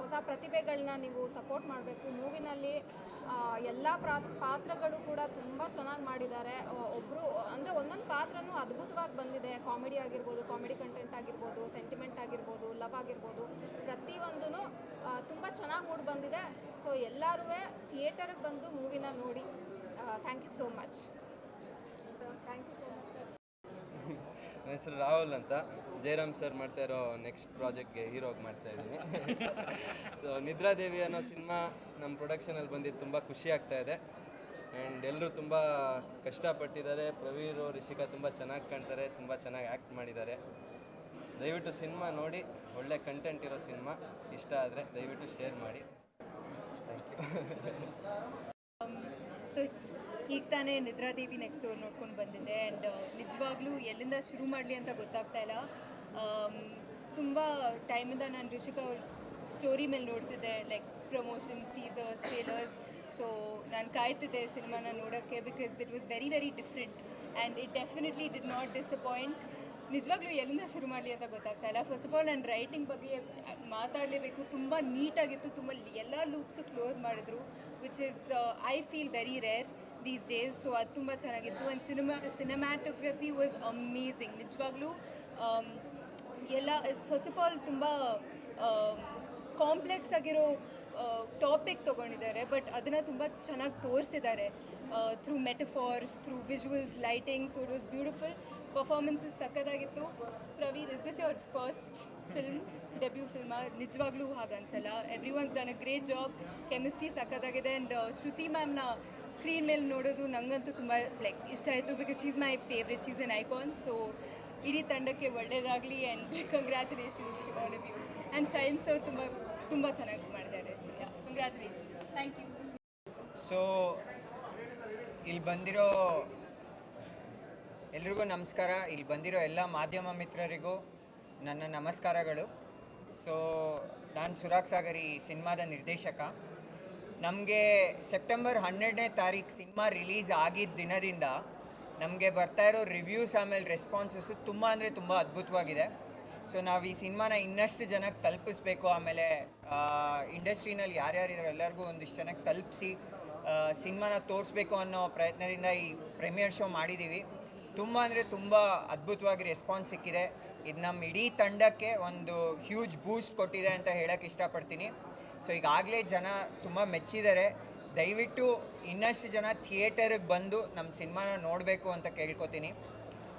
ಹೊಸ ಪ್ರತಿಭೆಗಳನ್ನ ನೀವು ಸಪೋರ್ಟ್ ಮಾಡಬೇಕು. ಮೂವಿನಲ್ಲಿ ಎಲ್ಲ ಪಾತ್ರಗಳು ಕೂಡ ತುಂಬ ಚೆನ್ನಾಗಿ ಮಾಡಿದ್ದಾರೆ. ಒಬ್ಬರು ಅಂದರೆ ಒಂದೊಂದು ಪಾತ್ರನೂ ಅದ್ಭುತವಾಗಿ ಬಂದಿದೆ. ಕಾಮಿಡಿ ಆಗಿರ್ಬೋದು ಕಾಮಿಡಿ ಕಂಟೆಂಟ್ ಆಗಿರ್ಬೋದು ಸೆಂಟಿಮೆಂಟ್ ಆಗಿರ್ಬೋದು ಲವ್ ಆಗಿರ್ಬೋದು ಪ್ರತಿಯೊಂದೂ ತುಂಬ ಚೆನ್ನಾಗಿ ಮೂಡ್ ಬಂದಿದೆ. ಸೊ ಎಲ್ಲರೂ ಥಿಯೇಟರ್ಗೆ ಬಂದು ಮೂವಿನ ನೋಡಿ. Thank you so much so thank you so much ನನ್ನ ಹೆಸರು ರಾಹುಲ್ ಅಂತ. ಜಯರಾಮ್ ಸರ್ ಮಾಡ್ತಾ ಇರೋ ನೆಕ್ಸ್ಟ್ ಪ್ರಾಜೆಕ್ಟ್ಗೆ ಹೀರೋಗಿ ಮಾಡ್ತಾ ಇದ್ದೀನಿ. ಸೊ ನಿದ್ರಾದೇವಿ ಅನ್ನೋ ಸಿನಿಮಾ ನಮ್ಮ ಪ್ರೊಡಕ್ಷನಲ್ಲಿ ಬಂದಿದ್ದು ತುಂಬ ಖುಷಿ ಆಗ್ತಾ ಇದೆ. ಆ್ಯಂಡ್ ಎಲ್ಲರೂ ತುಂಬ ಕಷ್ಟಪಟ್ಟಿದ್ದಾರೆ. ಪ್ರವೀರ್ ರಿಷಿಕಾ ತುಂಬ ಚೆನ್ನಾಗಿ ಕಾಣ್ತಾರೆ. ತುಂಬ ಚೆನ್ನಾಗಿ ಆ್ಯಕ್ಟ್ ಮಾಡಿದ್ದಾರೆ. ದಯವಿಟ್ಟು ಸಿನಿಮಾ ನೋಡಿ. ಒಳ್ಳೆ ಕಂಟೆಂಟ್ ಇರೋ ಸಿನಿಮಾ. ಇಷ್ಟ ಆದರೆ ದಯವಿಟ್ಟು ಶೇರ್ ಮಾಡಿ. ಥ್ಯಾಂಕ್ ಯು ಸೊ ಈಗ ತಾನೇ ನಿದ್ರಾದೇವಿ ನೆಕ್ಸ್ಟ್ ಡೋರ್ ನೋಡ್ಕೊಂಡು ಬಂದಿದ್ದೆ ಆ್ಯಂಡ್ ನಿಜವಾಗ್ಲೂ ಎಲ್ಲಿಂದ ಶುರು ಮಾಡಲಿ ಅಂತ ಗೊತ್ತಾಗ್ತಾ ಇಲ್ಲ. ತುಂಬ ಟೈಮಿಂದ ನಾನು ರಿಷಿಕಾ ಅವ್ರ ಸ್ಟೋರಿ ಮೇಲೆ ನೋಡ್ತಿದ್ದೆ. Like promotions teasers trailers so ನಾನು ಕಾಯ್ತಿದ್ದೆ ಸಿನಿಮಾನ ನೋಡೋಕ್ಕೆ because it was very very different and it definitely did not disappoint ನಿಜವಾಗ್ಲೂ ಎಲ್ಲಿಂದ ಶುರು ಮಾಡಲಿ ಅಂತ ಗೊತ್ತಾಗ್ತಾ ಇಲ್ಲ. ಫಸ್ಟ್ ಆಫ್ ಆಲ್ ನಾನು ರೈಟಿಂಗ್ ಬಗ್ಗೆ ಮಾತಾಡಲೇಬೇಕು. ತುಂಬ ನೀಟಾಗಿತ್ತು. ತುಂಬ ಎಲ್ಲ ಲೂಪ್ಸು ಕ್ಲೋಸ್ ಮಾಡಿದ್ರು which is I feel very rare these days so ಅದು ತುಂಬ ಚೆನ್ನಾಗಿತ್ತು. And cinema cinematography was amazing ನಿಜವಾಗ್ಲೂ ಎಲ್ಲ ಫಸ್ಟ್ ಆಫ್ ಆಲ್ ತುಂಬ ಕಾಂಪ್ಲೆಕ್ಸ್ ಆಗಿರೋ ಟಾಪಿಕ್ ತೊಗೊಂಡಿದ್ದಾರೆ ಬಟ್ ಅದನ್ನು ತುಂಬ ಚೆನ್ನಾಗಿ ತೋರಿಸಿದ್ದಾರೆ. Through metaphors through visuals lighting so it was beautiful performances ಸಕ್ಕತ್ತಾಗಿತ್ತು Praveer is this your first film debut film ನಿಜವಾಗ್ಲೂ ಹಾಗನ್ಸಲ್ಲ every one's done a great job chemistry ಸಕ್ಕತ್ತಾಗಿದೆ and Shruti ಮ್ಯಾಮ್ನ ಸ್ಕ್ರೀನ್ ಮೇಲೆ ನೋಡೋದು ನನಗಂತೂ ತುಂಬ ಲೈಕ್ ಇಷ್ಟ ಆಯಿತು because she's my favourite she's an icon so ಇಡೀ ತಂಡಕ್ಕೆ ಒಳ್ಳೆಯದಾಗಲಿ and congratulations to all of you and science ಅವ್ರು ತುಂಬ ತುಂಬ ಚೆನ್ನಾಗಿ ಮಾಡಿದ್ದಾರೆ. ಸೊ ಇಲ್ಲಿ ಬಂದಿರೋ ಎಲ್ರಿಗೂ ನಮಸ್ಕಾರ. ಇಲ್ಲಿ ಬಂದಿರೋ ಎಲ್ಲ ಮಾಧ್ಯಮ ಮಿತ್ರರಿಗೂ ನನ್ನ ನಮಸ್ಕಾರಗಳು. ಸೊ ನಾನು ಸುರಾಗ್ ಸಾಗರ್ ಸಿನಿಮಾದ ನಿರ್ದೇಶಕ. ನಮಗೆ ಸೆಪ್ಟೆಂಬರ್ ಹನ್ನೆರಡನೇ ತಾರೀಕು ಸಿನಿಮಾ ರಿಲೀಸ್ ಆಗಿದ್ದ ದಿನದಿಂದ ನಮಗೆ ಬರ್ತಾ ಇರೋ ರಿವ್ಯೂಸ್ ಆಮೇಲೆ ರೆಸ್ಪಾನ್ಸಸ್ಸು ತುಂಬ ಅಂದರೆ ತುಂಬ ಅದ್ಭುತವಾಗಿದೆ. ಸೊ ನಾವು ಈ ಸಿನಿಮಾನ ಇನ್ನಷ್ಟು ಜನಕ್ಕೆ ತಲುಪಿಸ್ಬೇಕು. ಆಮೇಲೆ ಇಂಡಸ್ಟ್ರಿನಲ್ಲಿ ಯಾರ್ಯಾರಿದ್ರು ಎಲ್ಲರಿಗೂ ಒಂದಿಷ್ಟು ಜನಕ್ಕೆ ತಲುಪಿಸಿ ಸಿನಿಮಾನ ತೋರಿಸ್ಬೇಕು ಅನ್ನೋ ಪ್ರಯತ್ನದಿಂದ ಈ ಪ್ರೀಮಿಯರ್ ಶೋ ಮಾಡಿದ್ದೀವಿ ತುಂಬ ಅಂದರೆ ತುಂಬ ಅದ್ಭುತವಾಗಿ ರೆಸ್ಪಾನ್ಸ್ ಸಿಕ್ಕಿದೆ. ಇದು ನಮ್ಮ ಇಡೀ ತಂಡಕ್ಕೆ ಒಂದು ಹ್ಯೂಜ್ ಬೂಸ್ಟ್ ಕೊಟ್ಟಿದೆ ಅಂತ ಹೇಳೋಕ್ಕೆ ಇಷ್ಟಪಡ್ತೀನಿ. ಸೊ ಈಗಾಗಲೇ ಜನ ತುಂಬ ಮೆಚ್ಚಿದ್ದಾರೆ ದಯವಿಟ್ಟು ಇನ್ನಷ್ಟು ಜನ ಥಿಯೇಟರಿಗೆ ಬಂದು ನಮ್ಮ ಸಿನಿಮಾನ ನೋಡಬೇಕು ಅಂತ ಕೇಳ್ಕೊತೀನಿ.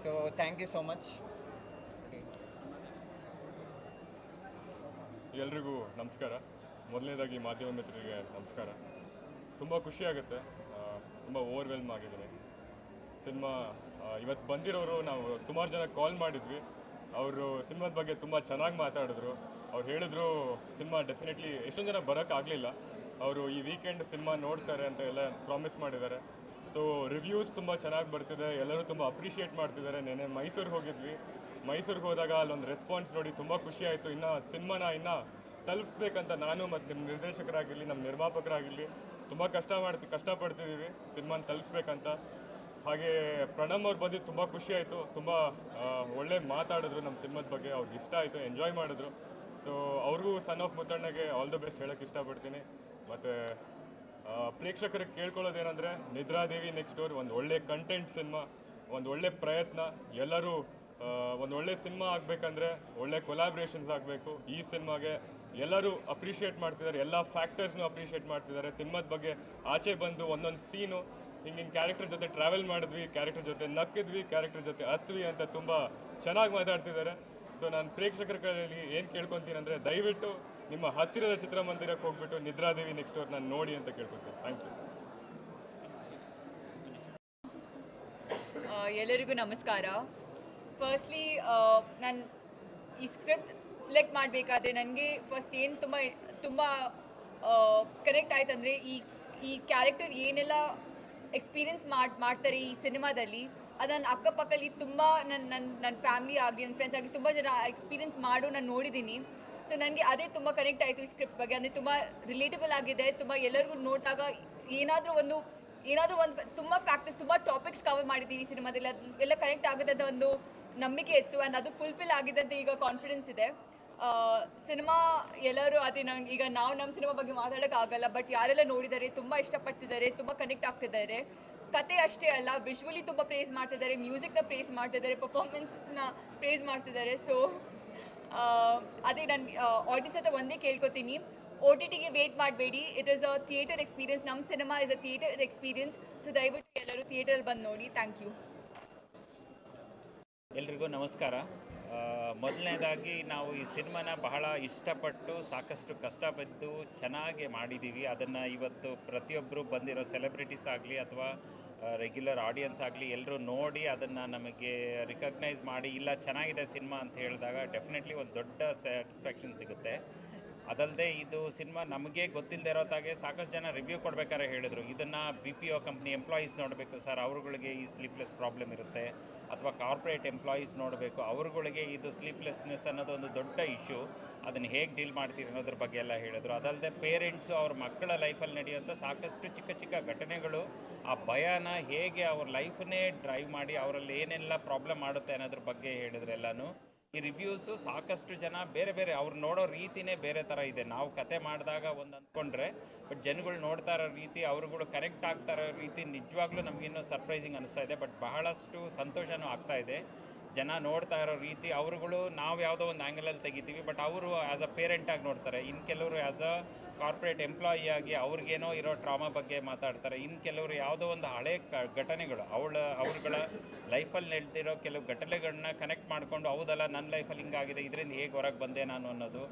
So thank you so much ಎಲ್ರಿಗೂ ನಮಸ್ಕಾರ. ಮೊದಲನೇದಾಗಿ ಮಾಧ್ಯಮ ಮಿತ್ರರಿಗೆ ನಮಸ್ಕಾರ. ತುಂಬ ಖುಷಿಯಾಗುತ್ತೆ ತುಂಬ ಓವರ್ವೆಲ್ಮ್ ಆಗಿದ್ದೀನಿ. ಸಿನಿಮಾ ಇವತ್ತು ಬಂದಿರೋರು ನಾವು ಸುಮಾರು ಜನ ಕಾಲ್ ಮಾಡಿದ್ವಿ. ಅವರು ಸಿನಿಮಾದ ಬಗ್ಗೆ ತುಂಬ ಚೆನ್ನಾಗಿ ಮಾತಾಡಿದ್ರು. ಅವ್ರು ಹೇಳಿದ್ರು ಸಿನಿಮಾ ಡೆಫಿನೆಟ್ಲಿ ಎಷ್ಟೊಂದು ಜನ ಬರೋಕ್ಕಾಗಲಿಲ್ಲ ಅವರು ಈ ವೀಕೆಂಡ್ ಸಿನಿಮಾ ನೋಡ್ತಾರೆ ಅಂತ ಎಲ್ಲ ಪ್ರಾಮಿಸ್ ಮಾಡಿದ್ದಾರೆ. ಸೊ ರಿವ್ಯೂಸ್ ತುಂಬ ಚೆನ್ನಾಗಿ ಬರ್ತಿದೆ. ಎಲ್ಲರೂ ತುಂಬ ಅಪ್ರಿಷಿಯೇಟ್ ಮಾಡ್ತಿದ್ದಾರೆ. ನೆನೆ ಮೈಸೂರಿಗೆ ಹೋಗಿದ್ವಿ. ಮೈಸೂರಿಗೆ ಹೋದಾಗ ಅಲ್ಲೊಂದು ರೆಸ್ಪಾನ್ಸ್ ನೋಡಿ ತುಂಬ ಖುಷಿ ಆಯಿತು. ಇನ್ನು ಸಿನಿಮಾನ ಇನ್ನು ತಲುಪಬೇಕಂತ ನಾನು ಮತ್ತು ನಿಮ್ಮ ನಿರ್ದೇಶಕರಾಗಿರಲಿ ನಮ್ಮ ನಿರ್ಮಾಪಕರಾಗಿರಲಿ ತುಂಬ ಕಷ್ಟ ಮಾಡ್ತಿ ಕಷ್ಟಪಡ್ತಿದ್ದೀವಿ ಸಿನಿಮಾನ ತಲುಪಬೇಕಂತ. ಹಾಗೆ ಪ್ರಣಮ್ ಅವ್ರು ಬಂದಿದ್ದು ತುಂಬ ಖುಷಿ ಆಯಿತು. ತುಂಬ ಒಳ್ಳೆ ಮಾತಾಡಿದ್ರು ನಮ್ಮ ಸಿನಿಮಾದ ಬಗ್ಗೆ. ಅವ್ರಿಗೆ ಇಷ್ಟ ಆಯಿತು ಎಂಜಾಯ್ ಮಾಡಿದ್ರು. ಸೊ ಅವ್ರಿಗೂ ಸನ್ ಆಫ್ ಮುತ್ತಣ್ಣಗೆ ಆಲ್ ದ ಬೆಸ್ಟ್ ಹೇಳೋಕ್ಕೆ ಇಷ್ಟಪಡ್ತೀನಿ. ಮತ್ತು ಪ್ರೇಕ್ಷಕರಿಗೆ ಕೇಳ್ಕೊಳ್ಳೋದೇನೆಂದರೆ ನಿದ್ರಾದೇವಿ ನೆಕ್ಸ್ಟ್ ಡೋರ್ ಒಂದು ಒಳ್ಳೆ ಕಂಟೆಂಟ್ ಸಿನಿಮಾ, ಒಂದು ಒಳ್ಳೆ ಪ್ರಯತ್ನ. ಎಲ್ಲರೂ ಒಂದು ಒಳ್ಳೆ ಸಿನಿಮಾ ಆಗಬೇಕಂದ್ರೆ ಒಳ್ಳೆ ಕೊಲಾಬ್ರೇಷನ್ಸ್ ಆಗಬೇಕು. ಈ ಸಿನಿಮಾಗೆ ಎಲ್ಲರೂ ಅಪ್ರಿಷಿಯೇಟ್ ಮಾಡ್ತಿದ್ದಾರೆ, ಎಲ್ಲ ಫ್ಯಾಕ್ಟರ್ಸ್ನು ಅಪ್ರಿಷಿಯೇಟ್ ಮಾಡ್ತಿದ್ದಾರೆ. ಸಿನಿಮಾದ ಬಗ್ಗೆ ಆಚೆ ಬಂದು ಒಂದೊಂದು ಸೀನು ಹಿಂಗಿನ ಕ್ಯಾರೆಕ್ಟರ್ ಜೊತೆ ಟ್ರಾವೆಲ್ ಮಾಡಿದ್ವಿ ಕ್ಯಾರೆಕ್ಟರ್ ಜೊತೆ ನಕ್ಕಿದ್ವಿ ಕ್ಯಾರೆಕ್ಟರ್ ಜೊತೆ ಹತ್ವಿ ಅಂತ ತುಂಬ ಚೆನ್ನಾಗಿ ಮಾತಾಡ್ತಿದ್ದಾರೆ. ಸೊ ನಾನು ಪ್ರೇಕ್ಷಕರ ಕಡೆಯಲ್ಲಿ ಏನು ಕೇಳ್ಕೊತೀನಿ ಅಂದರೆ ದಯವಿಟ್ಟು ನಿಮ್ಮ ಹತ್ತಿರದ ಚಿತ್ರಮಂದಿರಕ್ಕೆ ಹೋಗ್ಬಿಟ್ಟು ನಿದ್ರಾದೇವಿ ನೆಕ್ಸ್ಟ್ ಅವ್ರು ನಾನು ನೋಡಿ ಅಂತ ಕೇಳ್ಕೊತೀನಿ. ಥ್ಯಾಂಕ್ ಯು ಎಲ್ಲರಿಗೂ ನಮಸ್ಕಾರ. ಫಸ್ಟ್ಲಿ ನಾನು ಈ ಸ್ಕ್ರಿಪ್ಟ್ ಸೆಲೆಕ್ಟ್ ಮಾಡಬೇಕಾದ್ರೆ ನನಗೆ ಫಸ್ಟ್ ಏನು ತುಂಬ ತುಂಬ ಕನೆಕ್ಟ್ ಆಯ್ತು ಅಂದರೆ ಈ ಈ ಕ್ಯಾರೆಕ್ಟರ್ ಏನೆಲ್ಲ ಎಕ್ಸ್ಪೀರಿಯನ್ಸ್ ಮಾಡಿ, ಮಾಡ್ತಾರೆ ಈ ಸಿನಿಮಾದಲ್ಲಿ ಅದು ನನ್ನ ಅಕ್ಕಪಕ್ಕಲ್ಲಿ ತುಂಬ ನನ್ನ ನನ್ನ ನನ್ನ ಫ್ಯಾಮಿಲಿ ಆಗಲಿ ನನ್ನ ಫ್ರೆಂಡ್ಸ್ ಆಗಲಿ ತುಂಬ ಜನ ಎಕ್ಸ್ಪೀರಿಯನ್ಸ್ ಮಾಡು ನಾನು ನೋಡಿದ್ದೀನಿ ಸೊ ನನಗೆ ಅದೇ ತುಂಬ ಕನೆಕ್ಟ್ ಆಯಿತು ಈ ಸ್ಕ್ರಿಪ್ಟ್ ಬಗ್ಗೆ, ಅಂದರೆ ತುಂಬ ರಿಲೇಟಬಲ್ ಆಗಿದೆ, ತುಂಬ ಎಲ್ಲರಿಗೂ ನೋಡಿದಾಗ ಏನಾದರೂ ಒಂದು ಏನಾದರೂ ಒಂದು, ತುಂಬ ಫ್ಯಾಕ್ಟರ್ಸ್ ತುಂಬ ಟಾಪಿಕ್ಸ್ ಕವರ್ ಮಾಡಿದ್ದೀವಿ ಸಿನಿಮಾದಲ್ಲಿ ಅದು ಎಲ್ಲ ಕನೆಕ್ಟ್ ಆಗುತ್ತೆ ಒಂದು ನಂಬಿಕೆ ಇತ್ತು ಆ್ಯಂಡ್ ಅದು ಫುಲ್ಫಿಲ್ ಆಗಿದೆ ಅಂತ ಈಗ ಕಾನ್ಫಿಡೆನ್ಸ್ ಇದೆ. ಸಿನಿಮಾ ಎಲ್ಲರೂ ಅದೇ ನಂಗೆ, ಈಗ ನಾವು ನಮ್ಮ ಸಿನಿಮಾ ಬಗ್ಗೆ ಮಾತಾಡೋಕ್ಕಾಗಲ್ಲ ಬಟ್ ಯಾರೆಲ್ಲ ನೋಡಿದ್ದಾರೆ, ತುಂಬ ಇಷ್ಟಪಡ್ತಿದ್ದಾರೆ, ತುಂಬ ಕನೆಕ್ಟ್ ಆಗ್ತಿದ್ದಾರೆ. ಕತೆ ಅಷ್ಟೇ ಅಲ್ಲ ವಿಶ್ವಲಿ ತುಂಬ ಪ್ರೇಸ್ ಮಾಡ್ತಿದ್ದಾರೆ ಮ್ಯೂಸಿಕ್ನ ಪ್ರೇಸ್ ಮಾಡ್ತಿದ್ದಾರೆ ಪರ್ಫಾರ್ಮೆನ್ಸ್ನ ಪ್ರೇಸ್ ಮಾಡ್ತಿದ್ದಾರೆ. ಸೊ ಅದೇ ನಾನು ಆಡಿಯನ್ಸ್ ಹತ್ರ ಒಂದೇ ಕೇಳ್ಕೊತೀನಿ. ಒ ಟಿ ಟಿಗೆ ವೇಟ್ ಮಾಡಬೇಡಿ. It is a theatre experience ನಮ್ಮ cinema is a theatre experience so ದಯವಿಟ್ಟು ಎಲ್ಲರೂ ಥಿಯೇಟರಲ್ಲಿ ಬಂದು ನೋಡಿ. ಥ್ಯಾಂಕ್ ಯು ಎಲ್ರಿಗೂ ನಮಸ್ಕಾರ. ಮೊದಲನೇದಾಗಿ ನಾವು ಈ ಸಿನಿಮಾನ ಬಹಳ ಇಷ್ಟಪಟ್ಟು, ಸಾಕಷ್ಟು ಕಷ್ಟಪಟ್ಟು ಚೆನ್ನಾಗಿ ಮಾಡಿದ್ದೀವಿ ಅದನ್ನು ಇವತ್ತು ಪ್ರತಿಯೊಬ್ಬರು ಬಂದಿರೋ ಸೆಲೆಬ್ರಿಟೀಸ್ ಆಗಲಿ ಅಥವಾ ರೆಗ್ಯುಲರ್ ಆಡಿಯನ್ಸ್ ಆಗಲಿ ಎಲ್ಲರೂ ನೋಡಿ ಅದನ್ನು ನಮಗೆ ರಿಕಗ್ನೈಸ್ ಮಾಡಿ, ಇಲ್ಲ, ಚೆನ್ನಾಗಿದೆ ಸಿನಿಮಾ ಅಂತ ಹೇಳಿದಾಗ ಡೆಫಿನೆಟ್ಲಿ ಒಂದು ದೊಡ್ಡ ಸ್ಯಾಟಿಸ್ಫ್ಯಾಕ್ಷನ್ ಸಿಗುತ್ತೆ. ಅದಲ್ಲದೆ ಇದು ಸಿನಿಮಾ ನಮಗೆ ಗೊತ್ತಿಲ್ಲದೆ ಇರೋತಾಗೆ ಸಾಕಷ್ಟು ಜನ ರಿವ್ಯೂ ಕೊಡಬೇಕಾದ್ರೆ ಹೇಳಿದರು. ಇದನ್ನು B P O company employees ನೋಡಬೇಕು ಸರ್ ಅವ್ರುಗಳಿಗೆ ಈ ಸ್ಲೀಪ್ಲೆಸ್ ಪ್ರಾಬ್ಲಮ್ ಇರುತ್ತೆ. ಅಥವಾ ಕಾರ್ಪೊರೇಟ್ ಎಂಪ್ಲಾಯೀಸ್ ನೋಡಬೇಕು. ಅವ್ರುಗಳಿಗೆ ಇದು ಸ್ಲೀಪ್ಲೆಸ್ನೆಸ್ ಅನ್ನೋದು ಒಂದು ದೊಡ್ಡ ಇಶ್ಯೂ ಅದನ್ನು ಹೇಗೆ ಡೀಲ್ ಮಾಡ್ತೀರಿ ಅನ್ನೋದ್ರ ಬಗ್ಗೆ ಎಲ್ಲ ಹೇಳಿದರು. ಅದಲ್ಲದೆ ಪೇರೆಂಟ್ಸು ಅವ್ರ ಮಕ್ಕಳ ಲೈಫಲ್ಲಿ ನಡೆಯುವಂಥ ಸಾಕಷ್ಟು ಚಿಕ್ಕ ಚಿಕ್ಕ ಘಟನೆಗಳು, ಆ ಭಯನ ಹೇಗೆ ಅವ್ರ ಲೈಫನ್ನೇ ಡ್ರೈವ್ ಮಾಡಿ ಅವರಲ್ಲಿ ಏನೆಲ್ಲ ಪ್ರಾಬ್ಲಮ್ ಮಾಡುತ್ತೆ ಅನ್ನೋದ್ರ ಬಗ್ಗೆ ಹೇಳಿದ್ರು ಎಲ್ಲನೂ. ಈ ರಿವ್ಯೂಸು ಸಾಕಷ್ಟು ಜನ ಬೇರೆ ಬೇರೆ ಅವ್ರು ನೋಡೋ ರೀತಿನೇ ಬೇರೆ ಥರ ಇದೆ. ನಾವು ಕತೆ ಮಾಡಿದಾಗ ಒಂದು ಅಂದ್ಕೊಂಡ್ರೆ ಬಟ್ ಜನಗಳು ನೋಡ್ತಾ ಇರೋ ರೀತಿ, ಅವ್ರುಗಳು ಕನೆಕ್ಟ್ ಆಗ್ತಾ ಇರೋ ರೀತಿ ನಿಜವಾಗ್ಲೂ ನಮಗಿನ್ನೂ ಸರ್ಪ್ರೈಸಿಂಗ್ ಅನಿಸ್ತಾ ಇದೆ. ಬಟ್ ಬಹಳಷ್ಟು ಸಂತೋಷನೂ ಆಗ್ತಾ ಇದೆ. ಜನ ನೋಡ್ತಾ ಇರೋ ರೀತಿ, ಅವರುಗಳು ನಾವು ಯಾವುದೋ ಒಂದು ಆ್ಯಂಗಲಲ್ಲಿ ತೆಗಿತೀವಿ ಬಟ್ ಅವರು ಆ್ಯಸ್ ಅ ಪೇರೆಂಟಾಗಿ ನೋಡ್ತಾರೆ. ಇನ್ನು ಕೆಲವರು ಆ್ಯಸ್ ಅ ಕಾರ್ಪೊರೇಟ್ ಎಂಪ್ಲಾಯಿ ಆಗಿ ಅವ್ರಿಗೇನೋ ಇರೋ ಟ್ರಾಮಾ ಬಗ್ಗೆ ಮಾತಾಡ್ತಾರೆ. ಇನ್ನು ಕೆಲವರು ಯಾವುದೋ ಒಂದು ಹಳೆ ಕ, ಘಟನೆಗಳು, ಅವಳ, ಅವ್ರುಗಳ ಲೈಫಲ್ಲಿ ನಡೆದಿರೋ ಕೆಲವು ಘಟನೆಗಳನ್ನ ಕನೆಕ್ಟ್ ಮಾಡಿಕೊಂಡು ಹೌದಲ್ಲ ನನ್ನ ಲೈಫಲ್ಲಿ ಹಿಂಗಾಗಿದೆ, ಇದರಿಂದ ಹೇಗೆ ಹೊರಗೆ ಬಂದೆ ನಾನು ಅನ್ನೋದು,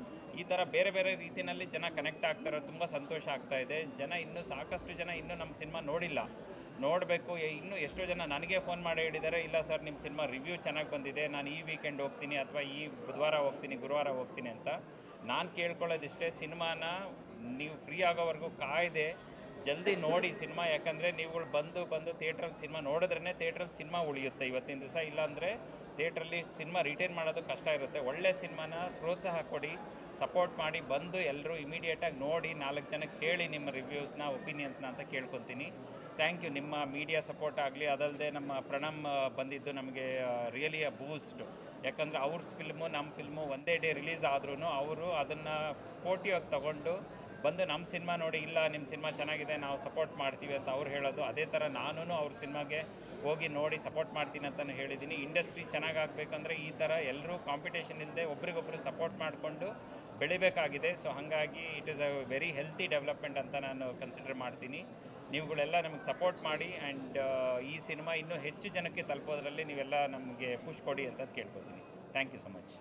ಈ ಥರ ಬೇರೆ ಬೇರೆ ರೀತಿಯಲ್ಲಿ ಜನ ಕನೆಕ್ಟ್ ಆಗ್ತಾರೆ ತುಂಬ ಸಂತೋಷ ಆಗ್ತಾ ಇದೆ. ಜನ ಇನ್ನೂ ಸಾಕಷ್ಟು ಜನ ಇನ್ನೂ ನಮ್ಮ ಸಿನಿಮಾ ನೋಡಿಲ್ಲ. ನೋಡಬೇಕು ಇನ್ನೂ ಎಷ್ಟೋ ಜನ ನನಗೆ ಫೋನ್ ಮಾಡಿ ಹೇಳಿದ್ದಾರೆ, ಇಲ್ಲ ಸರ್ ನಿಮ್ಮ ಸಿನಿಮಾ ರಿವ್ಯೂ ಚೆನ್ನಾಗಿ ಬಂದಿದೆ, ನಾನು ಈ ವೀಕೆಂಡ್ ಹೋಗ್ತೀನಿ, ಅಥವಾ ಈ ಬುಧವಾರ ಹೋಗ್ತೀನಿ, ಗುರುವಾರ ಹೋಗ್ತೀನಿ ಅಂತ. ನಾನು ಕೇಳ್ಕೊಳ್ಳೋದಿಷ್ಟೇ, ಸಿನಿಮಾನ ನೀವು ಫ್ರೀ ಆಗೋವರೆಗೂ ಕಾಯ್ದೆ ಜಲ್ದಿ ನೋಡಿ ಸಿನಿಮಾ, ಯಾಕಂದರೆ ನೀವುಗಳು ಬಂದು ಬಂದು ಥಿಯೇಟ್ರಲ್ಲಿ ಸಿನಿಮಾ ನೋಡಿದ್ರೇ ಥಿಯೇಟ್ರಲ್ಲಿ ಸಿನಿಮಾ ಉಳಿಯುತ್ತೆ ಇವತ್ತಿನ ದಿವಸ. ಇಲ್ಲಾಂದರೆ ಥಿಯೇಟ್ರಲ್ಲಿ ಸಿನಿಮಾ ರಿಟೈನ್ ಮಾಡೋದು ಕಷ್ಟ ಇರುತ್ತೆ. ಒಳ್ಳೆ ಸಿನಿಮಾನ ಪ್ರೋತ್ಸಾಹ ಕೊಡಿ ಸಪೋರ್ಟ್ ಮಾಡಿ, ಬಂದು ಎಲ್ಲರೂ ಇಮಿಡಿಯೇಟಾಗಿ ನೋಡಿ, ನಾಲ್ಕು ಜನಕ್ಕೆ ಹೇಳಿ ನಿಮ್ಮ ರಿವ್ಯೂಸ್ನ ಒಪಿನಿಯನ್ಸ್ನ ಅಂತ ಕೇಳ್ಕೊತೀನಿ. ಥ್ಯಾಂಕ್ ಯು ನಿಮ್ಮ ಮೀಡಿಯಾ ಸಪೋರ್ಟ್ ಆಗಲಿ ಅದಲ್ಲದೆ ನಮ್ಮ ಪ್ರಣಮ್ ಬಂದಿದ್ದು ನಮಗೆ ರಿಯಲಿ ಅ ಬೂಸ್ಟ್ ಯಾಕಂದರೆ ಅವ್ರ ಫಿಲ್ಮು ನಮ್ಮ ಫಿಲ್ಮು ಒಂದೇ ಡೇ ರಿಲೀಸ್ ಆದ್ರೂ ಅವರು ಅದನ್ನು ಸ್ಪೋರ್ಟಿವಾಗಿ ತಗೊಂಡು ಬಂದು ನಮ್ಮ ಸಿನಿಮಾ ನೋಡಿ, ಇಲ್ಲ, ನಿಮ್ಮ ಸಿನಿಮಾ ಚೆನ್ನಾಗಿದೆ, ನಾವು ಸಪೋರ್ಟ್ ಮಾಡ್ತೀವಿ ಅಂತ ಅವ್ರು ಹೇಳೋದು, ಅದೇ ಥರ ನಾನು ಅವ್ರ ಸಿನಿಮಾಗೆ ಹೋಗಿ ನೋಡಿ ಸಪೋರ್ಟ್ ಮಾಡ್ತೀನಿ ಅಂತಲೂ ಹೇಳಿದ್ದೀನಿ. ಇಂಡಸ್ಟ್ರಿ ಚೆನ್ನಾಗಾಗಬೇಕಂದ್ರೆ ಈ ಥರ ಎಲ್ಲರೂ ಕಾಂಪಿಟೇಷನ್ ಇಲ್ಲದೆ ಒಬ್ರಿಗೊಬ್ರು ಸಪೋರ್ಟ್ ಮಾಡಿಕೊಂಡು ಬೆಳಿಬೇಕಾಗಿದೆ. ಸೊ ಹಾಗಾಗಿ it is a very healthy development ಅಂತ ನಾನು ಕನ್ಸಿಡರ್ ಮಾಡ್ತೀನಿ. ನೀವುಗಳೆಲ್ಲ ನಮಗೆ ಸಪೋರ್ಟ್ ಮಾಡಿ ಆ್ಯಂಡ್ ಈ ಸಿನಿಮಾ ಇನ್ನೂ ಹೆಚ್ಚು ಜನಕ್ಕೆ ತಲುಪೋದ್ರಲ್ಲಿ ನೀವೆಲ್ಲ ನಮಗೆ ಪುಷ್ ಕೊಡಿ ಅಂತ ಕೇಳ್ಕೊತೀನಿ. Thank you so much